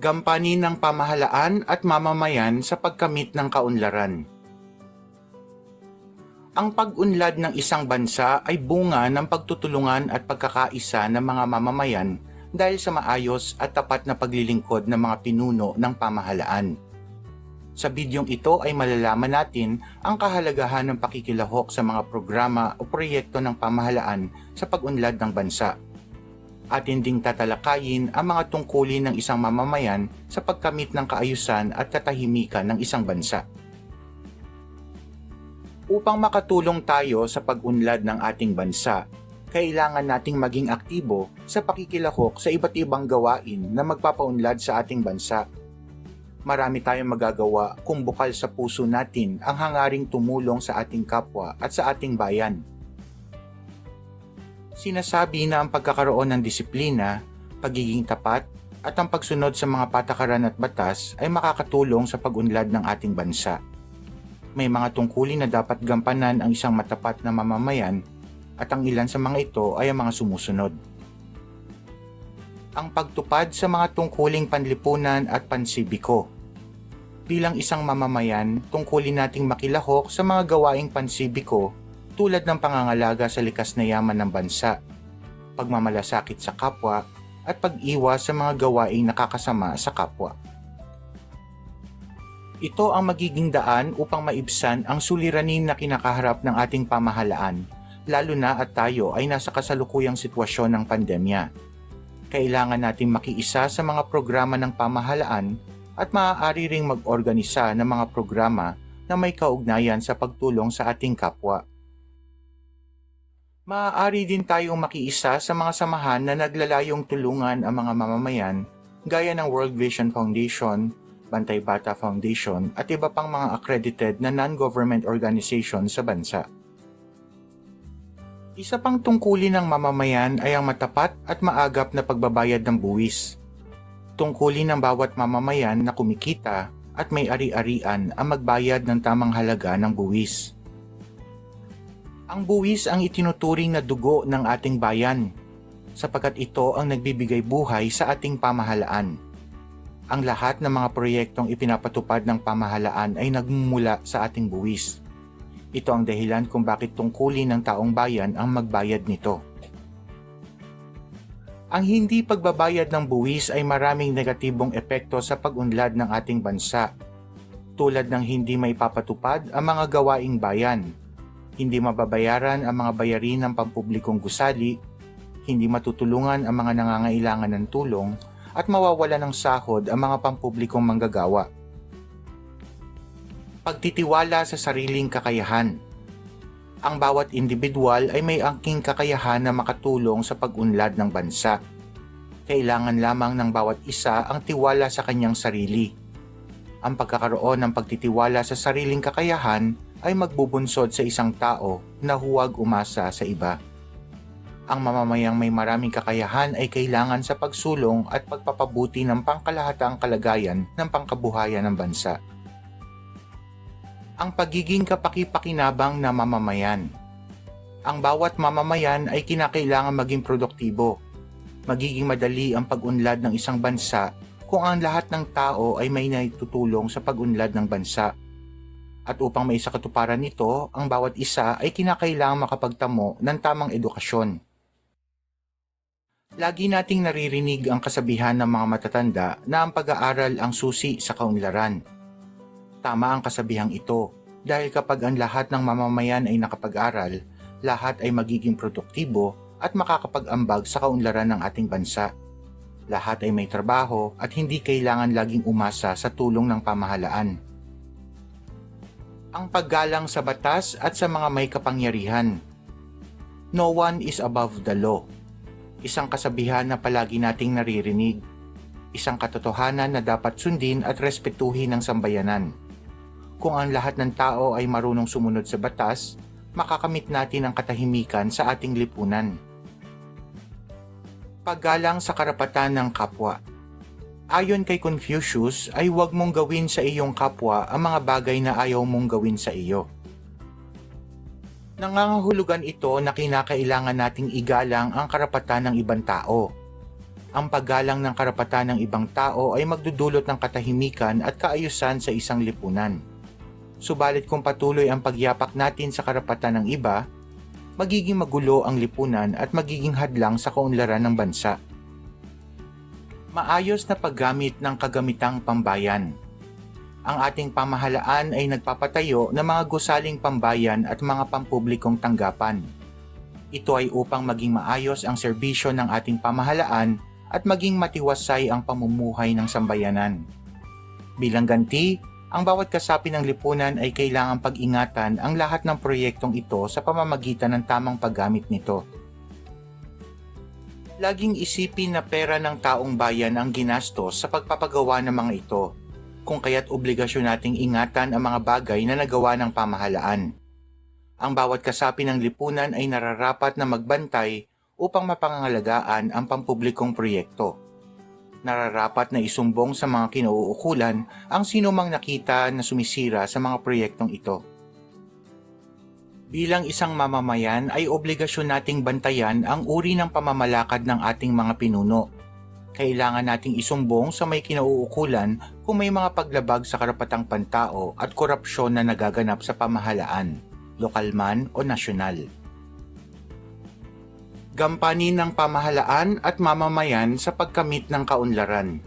gampanin ng pamahalaan at mamamayan sa pagkamit ng kaunlaran. Ang pag-unlad ng isang bansa ay bunga ng pagtutulungan at pagkakaisa ng mga mamamayan dahil sa maayos at tapat na paglilingkod ng mga pinuno ng pamahalaan. Sa bidyong ito ay malalaman natin ang kahalagahan ng pakikilahok sa mga programa o proyekto ng pamahalaan sa pag-unlad ng bansa. Atin ding tatalakayin ang mga tungkulin ng isang mamamayan sa pagkamit ng kaayusan at katahimikan ng isang bansa. Upang makatulong tayo sa pag-unlad ng ating bansa, kailangan nating maging aktibo sa pakikilahok sa iba't ibang gawain na magpapaunlad sa ating bansa. Marami tayong magagawa kung bukal sa puso natin ang hangaring tumulong sa ating kapwa at sa ating bayan. Sinasabi na ang pagkakaroon ng disiplina, pagiging tapat, at ang pagsunod sa mga patakaran at batas ay makakatulong sa pag-unlad ng ating bansa. May mga tungkulin na dapat gampanan ang isang matapat na mamamayan at ang ilan sa mga ito ay ang mga sumusunod. Ang pagtupad sa mga tungkuling panlipunan at pansibiko. Bilang isang mamamayan, tungkulin nating makilahok sa mga gawaing pansibiko tulad ng pangangalaga sa likas na yaman ng bansa, pagmamalasakit sa kapwa, at pag-iwas sa mga gawaing nakakasama sa kapwa. Ito ang magiging daan upang maibsan ang suliranin na kinakaharap ng ating pamahalaan, lalo na at tayo ay nasa kasalukuyang sitwasyon ng pandemya. Kailangan nating makiisa sa mga programa ng pamahalaan at maaari ring mag-organisa ng mga programa na may kaugnayan sa pagtulong sa ating kapwa. Maaari din tayong makiisa sa mga samahan na naglalayong tulungan ang mga mamamayan gaya ng World Vision Foundation, Bantay Bata Foundation at iba pang mga accredited na non-government organization sa bansa. Isa pang tungkulin ng mamamayan ay ang matapat at maagap na pagbabayad ng buwis. Tungkulin ng bawat mamamayan na kumikita at may ari-arian ang magbayad ng tamang halaga ng buwis. Ang buwis ang itinuturing na dugo ng ating bayan sapagkat ito ang nagbibigay buhay sa ating pamahalaan ang lahat ng mga proyektong ipinapatupad ng pamahalaan ay nagmumula sa ating buwis. Ito ang dahilan kung bakit tungkulin ng taong bayan ang magbayad nito. Ang hindi pagbabayad ng buwis ay maraming negatibong epekto sa pag-unlad ng ating bansa, tulad ng hindi may papatupad ang mga gawaing bayan, hindi mababayaran ang mga bayarin ng pampublikong gusali, hindi matutulungan ang mga nangangailangan ng tulong, at mawawala ng sahod ang mga pampublikong manggagawa. Pagtitiwala sa sariling kakayahan. Ang bawat individual ay may angking kakayahan na makatulong sa pag-unlad ng bansa. Kailangan lamang ng bawat isa ang tiwala sa kanyang sarili. Ang pagkakaroon ng pagtitiwala sa sariling kakayahan ay magbubunsod sa isang tao na huwag umasa sa iba ang mamamayang may maraming kakayahan ay kailangan sa pagsulong at pagpapabuti ng pangkalahatang kalagayan ng pangkabuhayan ng bansa. Ang pagiging kapaki-pakinabang na mamamayan. Ang bawat mamamayan ay kinakailangan maging produktibo. Magiging madali ang pag-unlad ng isang bansa kung ang lahat ng tao ay may naitutulong sa pag-unlad ng bansa. At upang may sa katuparan nito, ang bawat isa ay kinakailangang makapagtamo ng tamang edukasyon Lagi nating naririnig ang kasabihan ng mga matatanda na ang pag-aaral ang susi sa kaunlaran. Tama ang kasabihang ito dahil kapag ang lahat ng mamamayan ay nakapag-aral, lahat ay magiging produktibo at makakapag-ambag sa kaunlaran ng ating bansa. Lahat ay may trabaho at hindi kailangan laging umasa sa tulong ng pamahalaan. Ang paggalang sa batas at sa mga may kapangyarihan. No one is above the law isang kasabihan na palagi nating naririnig, isang katotohanan na dapat sundin at respetuhin ng sambayanan. Kung ang lahat ng tao ay marunong sumunod sa batas, makakamit natin ang katahimikan sa ating lipunan. Paggalang sa karapatan ng kapwa Ayon kay Confucius ay huwag mong gawin sa iyong kapwa ang mga bagay na ayaw mong gawin sa iyo Nangangahulugan ito na kinakailangan nating igalang ang karapatan ng ibang tao. Ang paggalang ng karapatan ng ibang tao ay magdudulot ng katahimikan at kaayusan sa isang lipunan. Subalit kung patuloy ang pagyapak natin sa karapatan ng iba, magiging magulo ang lipunan at magiging hadlang sa kaunlaran ng bansa. Maayos na paggamit ng kagamitang pambayan. Ang ating pamahalaan ay nagpapatayo ng mga gusaling pambayan at mga pampublikong tanggapan. Ito ay upang maging maayos ang serbisyo ng ating pamahalaan at maging matiwasay ang pamumuhay ng sambayanan. Bilang ganti, ang bawat kasapi ng lipunan ay kailangang pag-ingatan ang lahat ng proyektong ito sa pamamagitan ng tamang paggamit nito. Laging isipin na pera ng taong bayan ang ginastos sa pagpapagawa ng mga ito, kung kaya't obligasyon nating ingatan ang mga bagay na nagawa ng pamahalaan. Ang bawat kasapi ng lipunan ay nararapat na magbantay upang mapangangalagaan ang pampublikong proyekto. Nararapat na isumbong sa mga kinauukulan ang sinumang nakita na sumisira sa mga proyektong ito. Bilang isang mamamayan ay obligasyon nating bantayan ang uri ng pamamalakad ng ating mga pinuno. Kailangan nating isumbong sa may kinauukulan kung may mga paglabag sa karapatang pantao at korupsyon na nagaganap sa pamahalaan, lokal man o nasyonal gampanin ng pamahalaan at mamamayan sa pagkamit ng kaunlaran.